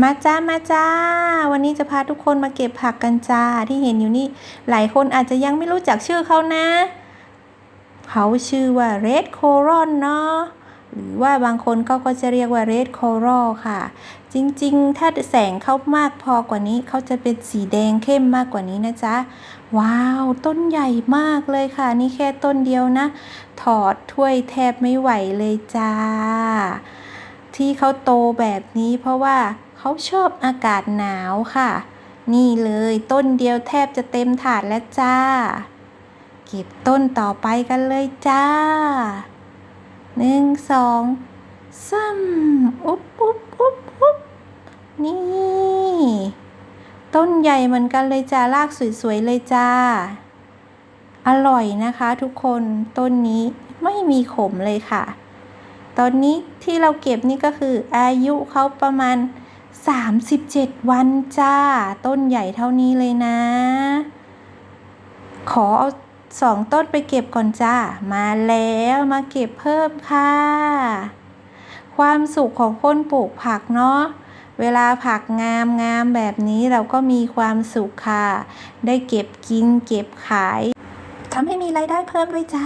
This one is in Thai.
มาจ้ามาจ้า วันนี้จะพาทุกคนมาเก็บผักกันจ้าที่เห็นอยู่นี่ หลายคนอาจจะยังไม่รู้จักชื่อเขานะ เขาชื่อว่า Red Coral เนาะหรือว่าบางคนเขาก็จะเรียกว่า Red Coral ค่ะ จริงๆ ถ้าแสงเขามากพอกว่านี้เขาจะเป็นสีแดงเข้มมากกว่านี้นะจ๊ะ ว้าว ต้นใหญ่มากเลยค่ะ นี่แค่ต้นเดียวนะ ถอดถ้วยแทบไม่ไหวเลยจ้า ที่เขาโตแบบนี้เพราะว่า เขาชอบอากาศหนาวค่ะ นี่เลยต้นเดียวแทบจะเต็มถาดแล้วจ้า เก็บต้นต่อไปกันเลยจ้าหนึ่งสองสามอุ๊บอุ๊บอุ๊บอุ๊บนี่ ต้นใหญ่เหมือนกันเลยจ้ารากสวยๆเลยจ้า อร่อยนะคะทุกคนต้นนี้ไม่มีขมเลยค่ะ ตอนนี้ที่เราเก็บนี่ก็คืออายุเขาประมาณ 37 วันจ้า ต้นใหญ่เท่านี้เลยนะ ขอเอาสองต้นไปเก็บก่อนจ้า มาแล้วมาเก็บเพิ่มค่ะ ความสุขของคนปลูกผักเนาะเวลาผักงามงามแบบนี้เราก็มีความสุขค่ะ ได้เก็บกินเก็บขายทำให้มีรายได้เพิ่มด้วยจ้า